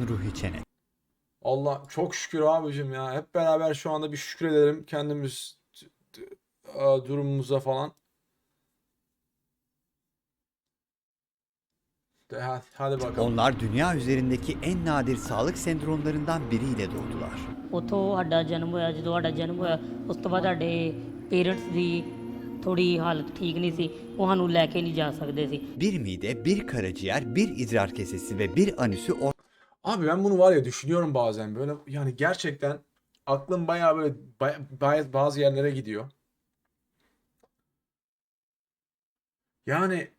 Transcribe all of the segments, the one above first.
Ruhi Çenet. Allah çok şükür abicim ya. Hep beraber şu anda bir şükredelim kendimiz t- t- a, durumumuza falan. De, hadi, hadi bakalım. Onlar dünya üzerindeki en nadir sağlık sendromlarından biriyle doğdular. ਉੱਥੋਂ ਸਾਡਾ ਜਨਮ ਹੋਇਆ ਜਦੋਂ ਸਾਡਾ ਜਨਮ ਹੋਇਆ ਉਸ ਤੋਂ ਬਾਅਦ ਸਾਡੇ ਪੇਰੈਂਟਸ ਦੀ ਥੋੜੀ ਹਾਲਤ ਠੀਕ ਨਹੀਂ ਸੀ ਉਹ ਸਾਨੂੰ ਲੈ ਕੇ ਨਹੀਂ ਜਾ ਸਕਦੇ ਸੀ Bir mide, bir karaciğer, bir idrar kesesi ve bir anüsü Abi ben bunu var ya düşünüyorum bazen böyle yani gerçekten aklım bayağı böyle baya- bazı yerlere gidiyor. Yani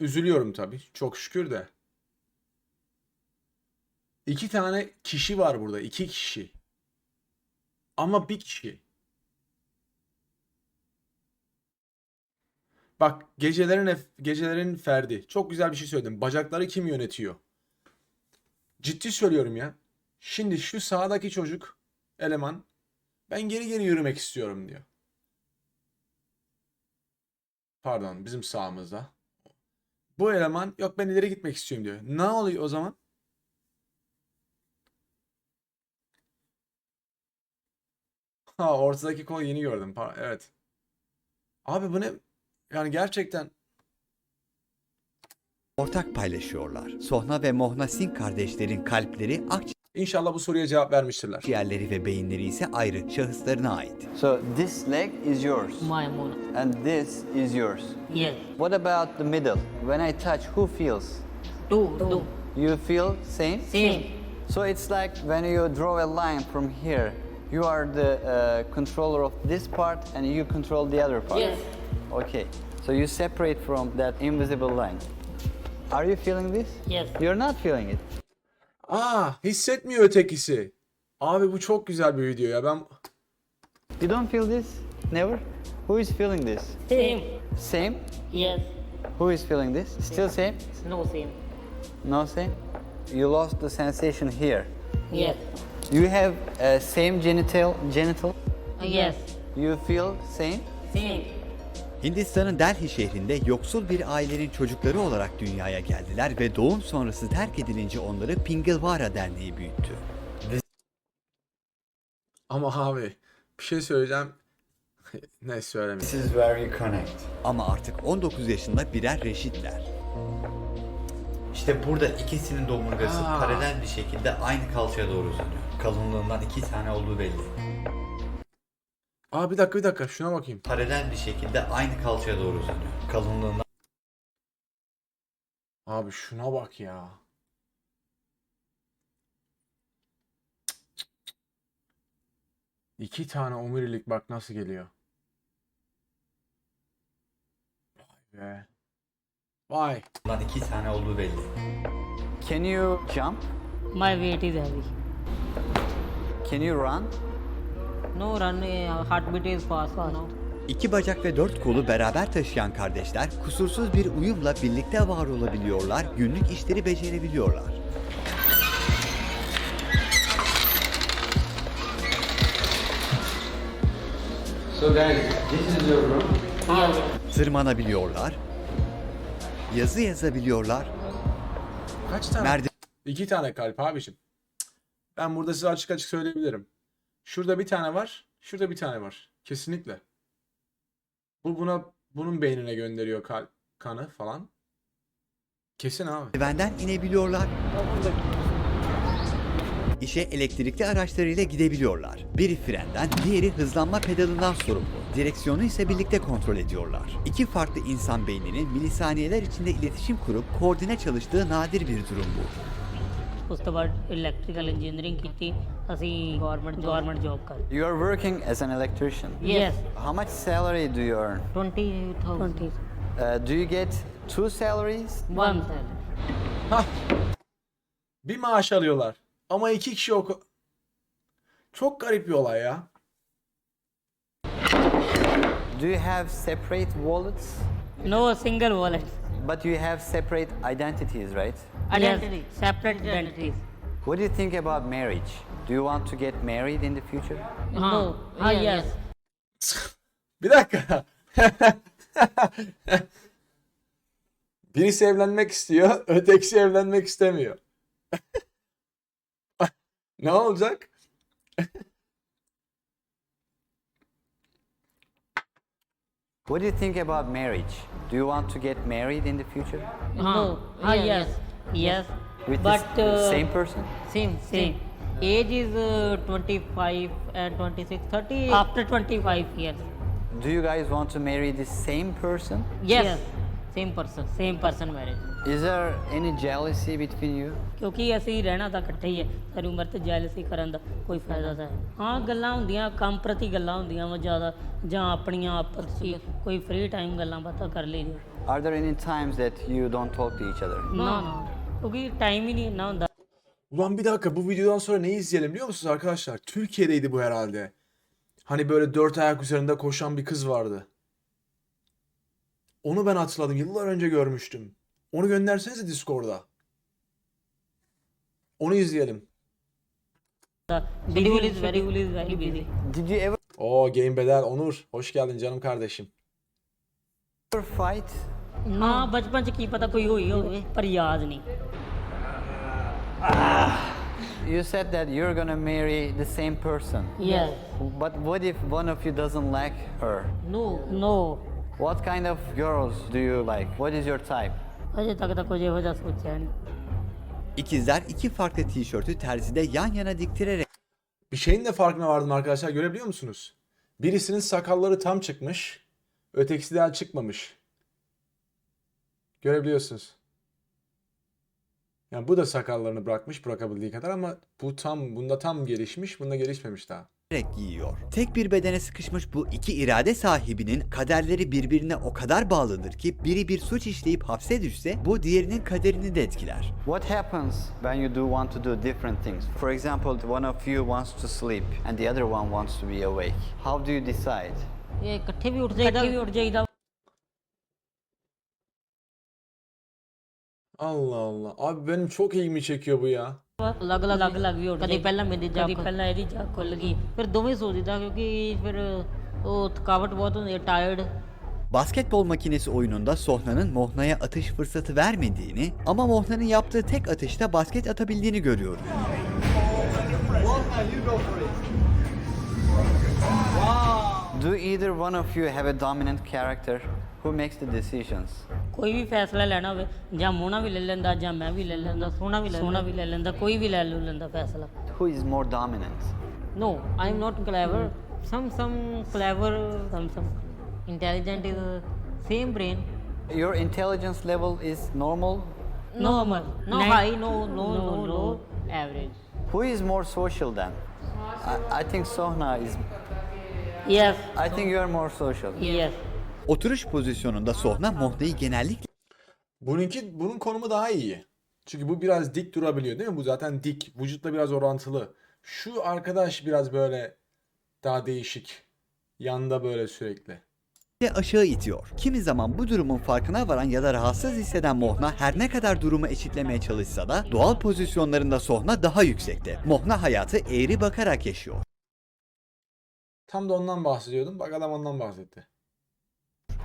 üzülüyorum tabii çok şükür de. İki tane kişi var burada iki kişi. Ama bir kişi. Bak gecelerin gecelerin ferdi. Çok güzel bir şey söyledim. Bacakları kim yönetiyor? Ciddi söylüyorum ya. Şimdi şu sağdaki çocuk eleman ben geri geri yürümek istiyorum diyor. Pardon bizim sağımızda. Bu eleman yok ben ileri gitmek istiyorum diyor. Ne oluyor o zaman? Ha ortadaki kol yeni gördüm. Evet. Abi bu ne? Yani gerçekten ortak paylaşıyorlar. Sohna ve Mohna Singh kardeşlerin kalpleri İnşallah bu soruya cevap vermiştirler. akciğerleri ve beyinleri ise ayrı şahıslarına ait. So this leg is yours Maymun. and this is yours. Yes. What about the middle? When I touch, who feels? Do, do. You feel same? Same. So it's like when you draw a line from here, you are the uh, controller of this part and you control the other part. Yes. Okay. So you separate from that invisible line. Are you feeling this? Yes. You're not feeling it. Ah, hissetmiyor ötekisi. Abi bu çok güzel bir video ya ben... You don't feel this? Never? Who is feeling this? Same. Same? Yes. Who is feeling this? Still same? No same. No same? You lost the sensation here. Yes. You have uh, same genital? Genital? Yes. You feel same? Same. Hindistan'ın Delhi şehrinde yoksul bir ailenin çocukları olarak dünyaya geldiler ve doğum sonrası terk edilince onları Pingalvara Derneği büyüttü. ama abi bir şey söyleyeceğim. ne söylemeyeyim. This is where you connect. Ama artık 19 yaşında birer reşitler. İşte burada ikisinin domurgası Aa. paralel bir şekilde aynı kalçaya doğru uzanıyor. Kalınlığından iki tane olduğu belli. Aa bir dakika bir dakika şuna bakayım. Paralel bir şekilde aynı kalçaya doğru uzanıyor. Kalınlığından Abi şuna bak ya. İki tane omurilik bak nasıl geliyor. Vay be. Vay. iki tane olduğu belli. Can you jump? My weight is heavy Can you run? No run heart beat is fast no İki bacak ve dört kolu beraber taşıyan kardeşler kusursuz bir uyumla birlikte var olabiliyorlar, günlük işleri becerebiliyorlar. So guys, this is your room. Tırmanabiliyorlar, yazı yazabiliyorlar, Kaç tane? merdiven İki tane kalp abiciğim. Ben burada size açık açık söyleyebilirim. Şurada bir tane var. Şurada bir tane var. Kesinlikle. Bu buna bunun beynine gönderiyor kalp kanı falan. Kesin abi. merdivenden inebiliyorlar. İşe elektrikli araçlarıyla gidebiliyorlar. Biri frenden, diğeri hızlanma pedalından sorumlu. Direksiyonu ise birlikte kontrol ediyorlar. İki farklı insan beyninin milisaniyeler içinde iletişim kurup koordine çalıştığı nadir bir durum bu. ਉਸ ਤੋਂ ਬਾਅਦ electrical engineering ਕੀਤੀ ਅਸੀਂ government government job ਕਰ You are working as an electrician. Yes How much salary do you earn? 20000 20 Uh, do you get two salaries? one salary Hah. Bir maaş alıyorlar. Ama iki kişi oku... Çok garip bir olay ya. Do you have separate wallets? no single wallet But you have separate identities, right? identity separate identities What do you think about marriage? Do you want to get married in the future? no ah yes Bir dakika. Birisi evlenmek istiyor, ötekisi evlenmek istemiyor. Ne olacak? What do you think about marriage? Do you want to get married in the future? no. Ah, yes. yes. With but the s- uh, same person? same same. Age is uh, 25 and 26 30 after 25 years Do you guys want to marry the same person? yes, same person same person marriage Is there any jealousy between you? ਕਿਉਂਕਿ ਅਸੀਂ ਰਹਿਣਾ ਤਾਂ ਇਕੱਠੇ ਹੀ ਹੈ ਸਾਰੀ ਉਮਰ ਤੇ ਜੈਲਸੀ ਕਰਨ ਦਾ ਕੋਈ ਫਾਇਦਾ ਤਾਂ ਹੈ ਹਾਂ ਗੱਲਾਂ ਹੁੰਦੀਆਂ ਕੰਮ ਪ੍ਰਤੀ ਗੱਲਾਂ ਹੁੰਦੀਆਂ ਵਾ ਜ਼ਿਆਦਾ ਜਾਂ ਆਪਣੀਆਂ ਆਪਸ 'ਚ ਹੀ ਕੋਈ ਫ੍ਰੀ ਟਾਈਮ ਗੱਲਾਂ ਬਾਤਾਂ ਕਰ ਲਈਦੀ Are there any times that you don't talk to each other? ਨਾ ਨਾ ਕਿਉਂਕਿ ਟਾਈਮ ਹੀ ਨਹੀਂ ਇੰਨਾ ਹੁੰਦਾ Ulan bir dakika bu videodan sonra ne izleyelim biliyor musunuz arkadaşlar? Türkiye'deydi bu herhalde. Hani böyle dört ayak üzerinde koşan bir kız vardı. Onu ben hatırladım. Yıllar önce görmüştüm. Onu göndersenize Discord'a. Onu izleyelim. Schedule. Did you ever Oo Game Bedel Onur. Hoş geldin canım kardeşim. fight? हाँ बचपन च की पता कोई हुई होवे पर याद You said that you're gonna marry the same person. Yes But what if one of you doesn't like her? No no What kind of girls do you like? What is your type? Hacı takı. İkizler iki farklı tişörtü terzide yan yana diktirerek Bir şeyin de farkına vardım arkadaşlar görebiliyor musunuz? Birisinin sakalları tam çıkmış, ötekisi daha çıkmamış. Görebiliyorsunuz. Yani bu da sakallarını bırakmış bırakabildiği kadar ama bu tam bunda tam gelişmiş, bunda gelişmemiş daha renk giyiyor. Tek bir bedene sıkışmış bu iki irade sahibinin kaderleri birbirine o kadar bağlıdır ki biri bir suç işleyip hapse düşse bu diğerinin kaderini de etkiler. What happens when you do want to do different things? For example, one of you wants to sleep and the other one wants to be awake. How do you decide? ये इकट्ठे भी उठ Allah Allah. Abi benim çok ilgimi çekiyor bu ya. ਅਲੱਗ ਅਲੱਗ ਅਲੱਗ ਅਲੱਗ ਵੀ ਉੱਠ ਕਦੀ ਪਹਿਲਾਂ ਮੇਰੀ ਜਾਗ ਕਦੀ ਪਹਿਲਾਂ ਇਹਦੀ ਜਾਗ ਖੁੱਲ ਗਈ ਫਿਰ ਦੋਵੇਂ ਸੋਚਦਾ ਕਿਉਂਕਿ ਫਿਰ ਉਹ ਥਕਾਵਟ ਬਹੁਤ ਹੁੰਦੀ ਹੈ ਟਾਇਰਡ Basketbol makinesi oyununda Sohna'nın Mohna'ya atış fırsatı vermediğini ama Mohna'nın yaptığı tek atışta basket atabildiğini görüyoruz. Do either one of you have a dominant character who makes the decisions? ਕੋਈ ਵੀ ਫੈਸਲਾ ਲੈਣਾ ਹੋਵੇ ਜਾਂ ਮੋਨਾ ਵੀ ਲੈ ਲੈਂਦਾ ਜਾਂ ਮੈਂ ਵੀ ਲੈ ਲੈਂਦਾ ਸੋਨਾ ਵੀ ਲੈ ਸੋਨਾ ਵੀ ਲੈ ਲੈਂਦਾ ਕੋਈ ਵੀ ਲੈ ਲੂ ਲੈਂਦਾ ਫੈਸਲਾ Who is more dominant? No, I'm not clever. Some some clever, some some intelligent is uh, same brain. Your intelligence level is normal. Normal, no high, no no no low, average. Who is more social then? I, I think Sohna is. Yes, I think you are more social. yes. Oturuş pozisyonunda Sohna Mohna'yı genellikle Bununki bunun konumu daha iyi. Çünkü bu biraz dik durabiliyor değil mi? Bu zaten dik. Vücutla biraz orantılı. Şu arkadaş biraz böyle daha değişik. Yanda böyle sürekli. aşağı itiyor. Kimi zaman bu durumun farkına varan ya da rahatsız hisseden Mohna her ne kadar durumu eşitlemeye çalışsa da doğal pozisyonlarında Sohna daha yüksekte. Mohna hayatı eğri bakarak yaşıyor. Tam da ondan bahsediyordum. Bak adam ondan bahsetti.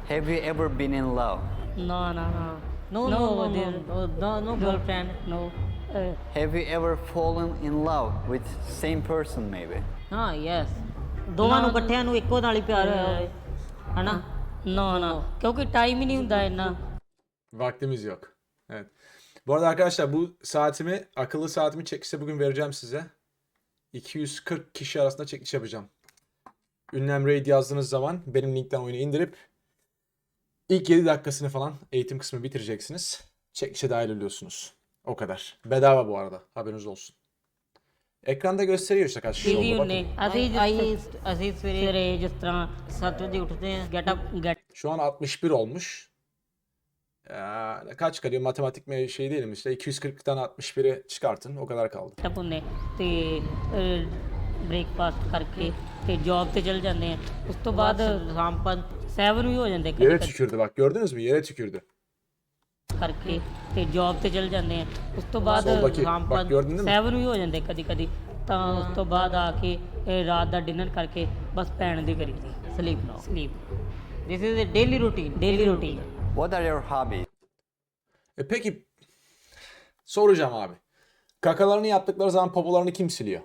Have you ever been in love? No, no, no. No, no, no, there, no, no, no girlfriend, no. Uh, Have you ever fallen in love with same person maybe? ਹਾਂ yes ਦੋਵਾਂ ਨੂੰ ਇਕੱਠਿਆਂ ਨੂੰ ਇੱਕੋ ਨਾਲ ਹੀ ਪਿਆਰ ਹੋਇਆ ਹੋਵੇ ਹਨਾ ਨਾ ਨਾ ਕਿਉਂਕਿ ਟਾਈਮ ਹੀ ਨਹੀਂ ਹੁੰਦਾ ਇੰਨਾ Vaktimiz yok. Evet. Bu arada arkadaşlar bu saatimi, akıllı saatimi çekişte bugün vereceğim size. 240 kişi arasında çekiliş yapacağım. Ünlem Raid yazdığınız zaman benim linkten oyunu indirip ilk 7 dakikasını falan eğitim kısmı bitireceksiniz. Çekilişe dahil oluyorsunuz. O kadar. Bedava bu arada. Haberiniz olsun. Ekranda gösteriyor işte kaç kişi TV oldu. ਹੁੰਨੇ Bakın. ਅਸੀਂ ਅਸੀਂ ਅਸੀਂ ਸਵੇਰੇ ਜਿਸ ਤਰ੍ਹਾਂ 7 ਵਜੇ ਉੱਠਦੇ ਹਾਂ get up get Şu an 61 olmuş. Ya, kaç kalıyor? Matematik mi şey değilim işte. 240'tan 61'i çıkartın. O kadar kaldı. Up ਹੁੰਨੇ ਤੇ ਬ੍ਰੇਕਫਾਸਟ ਕਰਕੇ ਤੇ ਜੌਬ ਤੇ ਚਲ ਜਾਂਦੇ ਆ ਉਸ ਤੋਂ ਬਾਅਦ ਸ਼ਾਮ 7 ਵੀ ਹੋ ਜਾਂਦੇ ਕਦੇ Yere ਕਦੇ tükürdü bak gördünüz mü? Yere tükürdü. ਕਰਕੇ ਤੇ ਜੌਬ ਤੇ ਚਲ ਜਾਂਦੇ ਆ ਉਸ ਤੋਂ ਬਾਅਦ Soldaki, ਸ਼ਾਮ bak gördün değil mi? 7 ਵੀ ਹੋ ਜਾਂਦੇ ਕਦੀ ਕਦੀ ਤਾਂ ਉਸ ਤੋਂ ਬਾਅਦ ਆ ਕੇ ਇਹ ਰਾਤ ਦਾ ਡਿਨਰ ਕਰਕੇ ਬਸ ਪੈਣ ਦੀ ਕਰੀ ਦੀ ਸਲੀਪ ਨਾ sleep this is a daily routine daily routine What are your hobbies? E peki soracağım abi. Kakalarını yaptıkları zaman popolarını kim siliyor?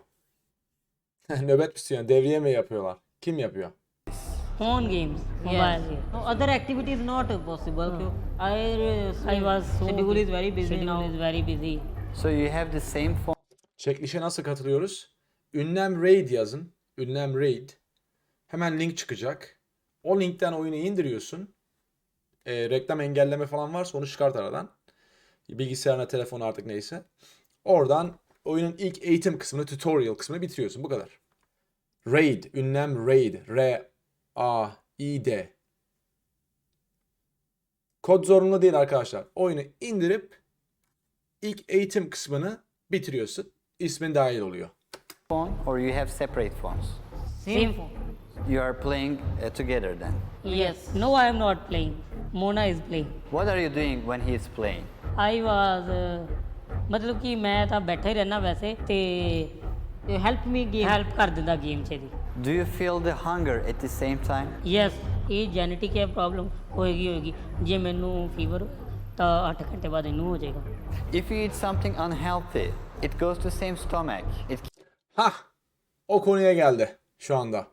Nöbet pistiyonu devriye mi yapıyorlar? Kim yapıyor? Phone games, mobile yes. No, other activity is not possible. No. I, uh, I was so schedule is very busy schedule now. is very busy. So you have the same phone. Çekilişe nasıl katılıyoruz? Ünlem raid yazın. Ünlem raid. Hemen link çıkacak. O linkten oyunu indiriyorsun. E, reklam engelleme falan varsa onu çıkart aradan. Bilgisayarına, telefon artık neyse. Oradan oyunun ilk eğitim kısmını, tutorial kısmını bitiriyorsun. Bu kadar. Raid. Ünlem Raid. R-A-I-D. Kod zorunlu değil arkadaşlar. Oyunu indirip ilk eğitim kısmını bitiriyorsun. İsmin dahil oluyor. phone or you have separate phones? Same phone. You are playing uh, together then. Yes. No, I am not playing. Mona is playing. What are you doing when he is playing? I was uh, ਮਤਲਬ ਕਿ ਮੈਂ ਤਾਂ ਬੈਠਾ ਹੀ ਰਹਿਣਾ ਵੈਸੇ ਤੇ help me game. Help ਕਰ ਦਿੰਦਾ ਗੇਮ 'ਚ ਦੀ Do you feel the hunger at the same time? Yes ਇਹ ਜੈਨੇਟਿਕ ਹੈ ਪ੍ਰੋਬਲਮ ਹੋਏਗੀ ਹੋਏਗੀ ਜੇ ਮੈਨੂੰ ਫੀਵਰ ਤਾਂ 8 ਘੰਟੇ ਬਾਅਦ ਇਹਨੂੰ ਹੋ ਜਾਏਗਾ If you eat something unhealthy, it goes to same stomach. It Hah, o konuya geldi şu anda.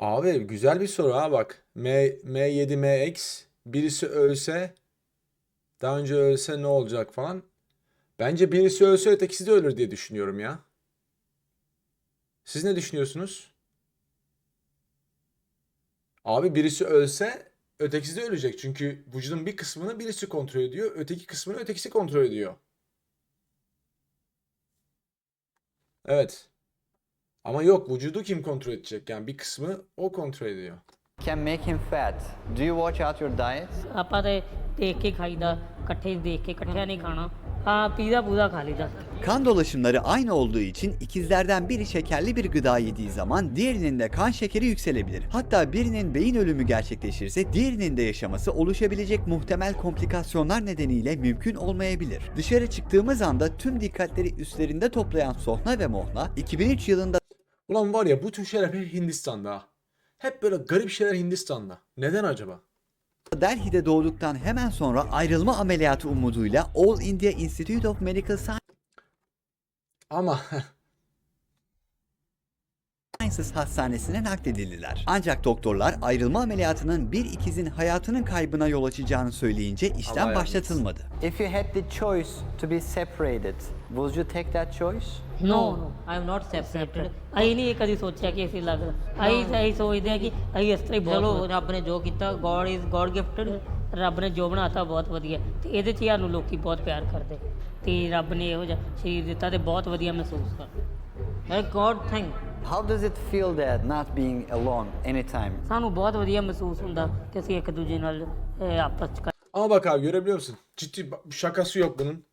Abi güzel bir soru ha bak. M, M7 MX birisi ölse daha önce ölse ne olacak falan. Bence birisi ölse ötekisi de ölür diye düşünüyorum ya. Siz ne düşünüyorsunuz? Abi birisi ölse ötekisi de ölecek. Çünkü vücudun bir kısmını birisi kontrol ediyor. Öteki kısmını ötekisi kontrol ediyor. Evet. Ama yok vücudu kim kontrol edecek? Yani bir kısmı o kontrol ediyor can make him fat. Do you watch out your diet? ਆਪਾਂ ਤੇ ਦੇਖ ਕੇ ਖਾਈਦਾ ਇਕੱਠੇ ਦੇਖ ਕੇ ਇਕੱਠਿਆਂ ਨਹੀਂ ਖਾਣਾ ਹਾਂ ਪੀਜ਼ਾ ਪੂਜ਼ਾ ਖਾ ਲਈਦਾ Kan dolaşımları aynı olduğu için ikizlerden biri şekerli bir gıda yediği zaman diğerinin de kan şekeri yükselebilir. Hatta birinin beyin ölümü gerçekleşirse diğerinin de yaşaması oluşabilecek muhtemel komplikasyonlar nedeniyle mümkün olmayabilir. Dışarı çıktığımız anda tüm dikkatleri üstlerinde toplayan Sohna ve Mohna 2003 yılında Ulan var ya bu tür şeyler hep Hindistan'da ha. Hep böyle garip şeyler Hindistan'da. Neden acaba? Delhi'de doğduktan hemen sonra ayrılma ameliyatı umuduyla All India Institute of Medical Ama Sciences Hastanesi'ne nakledildiler. Ancak doktorlar ayrılma ameliyatının bir ikizin hayatının kaybına yol açacağını söyleyince işlem Allah başlatılmadı. If you had the choice to be separated, would you take that choice? No, no, I am not separated. ਅਸੀਂ ਨਹੀਂ ਇਹ ਕਦੀ ਸੋਚਿਆ ਕਿ ਅਸੀਂ ਲੱਗ ਅਸੀਂ ਅਸੀਂ ਸੋਚਦੇ ਹਾਂ ਕਿ ਅਸੀਂ ਇਸ ਤਰ੍ਹਾਂ ਹੀ ਬਹੁਤ ਚਲੋ ਰੱਬ ਨੇ ਜੋ ਕੀਤਾ God is God gifted. ਰੱਬ ਨੇ ਜੋ ਬਣਾਤਾ ਬਹੁਤ ਵਧੀਆ ਤੇ ਇਹਦੇ 'ਚ ਹੀ ਸਾਨੂੰ ਲੋਕੀ ਬਹੁਤ ਪਿਆਰ ਕਰਦੇ ਤੇ ਰੱਬ ਨੇ ਇਹੋ ਜਿਹਾ ਸਰੀਰ ਦਿੱਤਾ ਤੇ ਬਹੁਤ ਵਧੀਆ ਮਹਿਸੂਸ ਕਰਦੇ Like God thing. How does it feel that not being alone anytime? ਸਾਨੂੰ ਬਹੁਤ ਵਧੀਆ ਮਹਿਸੂਸ ਹੁੰਦਾ ਕਿ ਅਸੀਂ ਇੱਕ ਦੂਜੇ ਨਾਲ ਅਹ, ਆਪਸ 'ਚ ama bak abi görebiliyor musun? Ciddi bak, şakası yok bunun.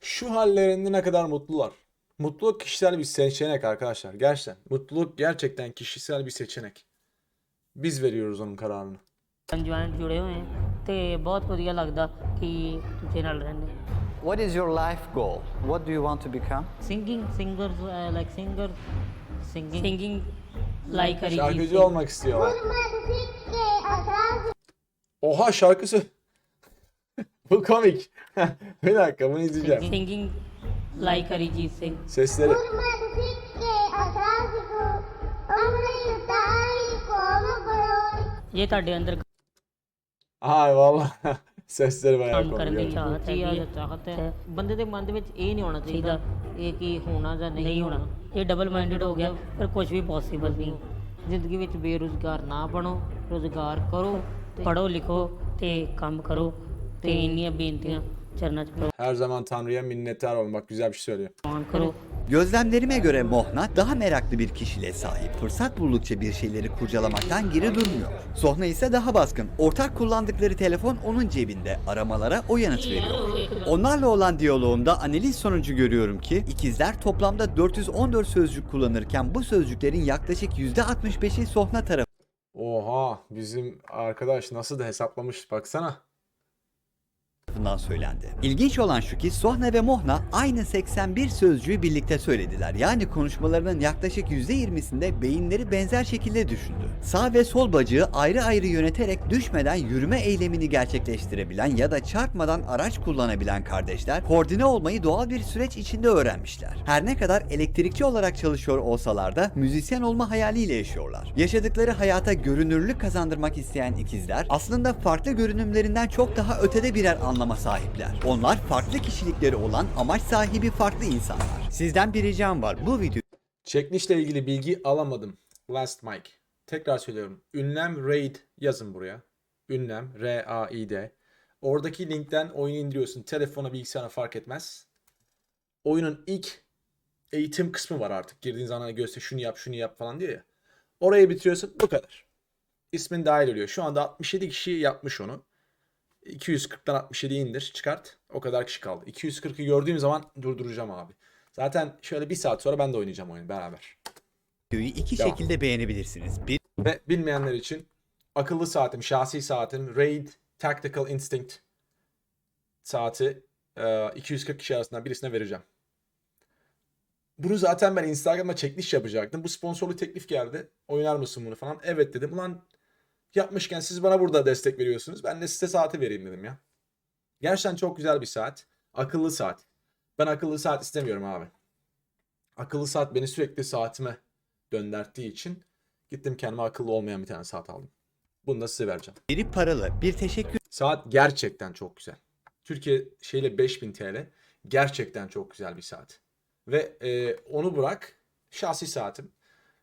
Şu hallerinde ne kadar mutlular. Mutluluk kişisel bir seçenek arkadaşlar. Gerçekten. Mutluluk gerçekten kişisel bir seçenek. Biz veriyoruz onun kararını. Joint ਜੁੜੇ ਹੋਏ ਹਾਂ ਤੇ ਬਹੁਤ ਵਧੀਆ ਲੱਗਦਾ ਕਿ ਦੂਜੇ ਨਾਲ ਰਹਿੰਦੇ What is your life goal? What do you want to become? Singing, singers, uh, like singer, singing. Singing like ਹਰੀਜੀਤ Şarkıcı olmak istiyorlar. Oha şarkısı. Bu komik. bir dakika bunu izleyeceğim. Singing like ਹਰੀਜੀਤ ਸਿੰਘ Sesleri. ਇਹ ਤੁਹਾਡੇ ਅੰਦਰ Ay valla. Sesleri bayağı ਕੰਮ ਕਰਨ ਦੀ. ਚਾਹਤ ਹੈ ਚਾਹਤ ਹੈ। ਬੰਦੇ ਦੇ ਮਨ ਦੇ ਵਿੱਚ ਇਹ ਨਹੀਂ ਹੋਣਾ ਚਾਹੀਦਾ ਇਹ ਕੀ ਹੋਣਾ ਜਾਂ ਨਹੀਂ ਹੋਣਾ। ਇਹ ਡਬਲ ਮਾਈਂਡਡ ਹੋ ਗਿਆ ਪਰ ਕੁਝ ਵੀ ਪੋਸੀਬਲ ਨਹੀਂ। ਜ਼ਿੰਦਗੀ ਵਿੱਚ ਬੇਰੁਜ਼ਗਾਰ ਨਾ ਬਣੋ ਰੁਜ਼ਗਾਰ ਕਰੋ ਪੜੋ ਲਿਖੋ ਤੇ ਕੰਮ ਕਰੋ ਤੇ ਇੰਨੀਆਂ ਬੇਨਤੀਆਂ ਚਰਨਾਂ 'ਚ Her zaman Tanrı'ya minnettar olmak güzel bir şey söylüyor. ਕਰੋ। Gözlemlerime göre Mohna daha meraklı bir kişiliğe sahip. Fırsat buldukça bir şeyleri kurcalamaktan geri durmuyor. Sohna ise daha baskın. Ortak kullandıkları telefon onun cebinde. Aramalara o yanıt veriyor. Onlarla olan diyaloğumda analiz sonucu görüyorum ki ikizler toplamda 414 sözcük kullanırken bu sözcüklerin yaklaşık %65'i Sohna tarafından Oha bizim arkadaş nasıl da hesaplamış baksana. Tarafından söylendi. İlginç olan şu ki Sohna ve Mohna aynı 81 sözcüğü birlikte söylediler. Yani konuşmalarının yaklaşık %20'sinde beyinleri benzer şekilde düşündü. Sağ ve sol bacağı ayrı ayrı yöneterek düşmeden yürüme eylemini gerçekleştirebilen ya da çarpmadan araç kullanabilen kardeşler koordine olmayı doğal bir süreç içinde öğrenmişler. Her ne kadar elektrikçi olarak çalışıyor olsalar da müzisyen olma hayaliyle yaşıyorlar. Yaşadıkları hayata görünürlük kazandırmak isteyen ikizler aslında farklı görünümlerinden çok daha ötede birer anlama sahipler. Onlar farklı kişilikleri olan amaç sahibi farklı insanlar. Sizden bir ricam var. Bu video Çekilişle ilgili bilgi alamadım. Last mic. Tekrar söylüyorum. Ünlem Raid yazın buraya. Ünlem R-A-I-D. Oradaki linkten oyunu indiriyorsun. Telefona, bilgisayara fark etmez. Oyunun ilk eğitim kısmı var artık. Girdiğin zaman hani göster şunu yap şunu yap falan diyor ya. Orayı bitiriyorsun bu kadar. İsmin dahil oluyor. Şu anda 67 kişi yapmış onu. 240'tan 67'yi indir çıkart. O kadar kişi kaldı. 240'ı gördüğüm zaman durduracağım abi. Zaten şöyle bir saat sonra ben de oynayacağım oyunu beraber. videoyu iki Devam. şekilde beğenebilirsiniz. Bir Ve bilmeyenler için akıllı saatim, şahsi saatim Raid Tactical Instinct saati e, 240 kişi arasından birisine vereceğim. Bunu zaten ben Instagram'da çekiliş yapacaktım. Bu sponsorlu teklif geldi. Oynar mısın bunu falan. Evet dedim. Ulan yapmışken siz bana burada destek veriyorsunuz. Ben de size saati vereyim dedim ya. Gerçekten çok güzel bir saat. Akıllı saat. Ben akıllı saat istemiyorum abi. Akıllı saat beni sürekli saatime döndürttüğü için gittim kendime akıllı olmayan bir tane saat aldım. Bunu da size vereceğim. biri paralı. Bir teşekkür Saat gerçekten çok güzel. Türkiye şeyle 5000 TL gerçekten çok güzel bir saat. Ve e, onu bırak şahsi saatim.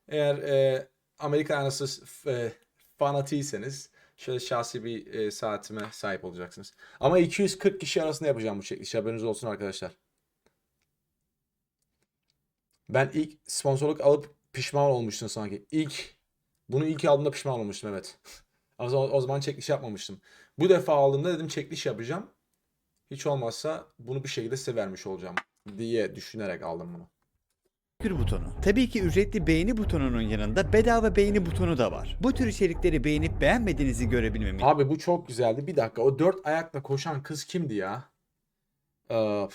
Eğer e, Amerikan arası e, fanatiyseniz şöyle şahsi bir e, saatime sahip olacaksınız. Ama 240 kişi arasında yapacağım bu çekilişi haberiniz olsun arkadaşlar. Ben ilk sponsorluk alıp pişman olmuştum sanki. İlk bunu ilk aldığımda pişman olmuştum evet. O zaman, o zaman çekiliş yapmamıştım. Bu defa aldığımda dedim çekiliş yapacağım. Hiç olmazsa bunu bir şekilde size vermiş olacağım diye düşünerek aldım bunu. Butonu. Tabii ki ücretli beğeni butonunun yanında bedava beğeni butonu da var. Bu tür içerikleri beğenip beğenmediğinizi görebilmemiz Abi bu çok güzeldi. Bir dakika o dört ayakla koşan kız kimdi ya? Ee.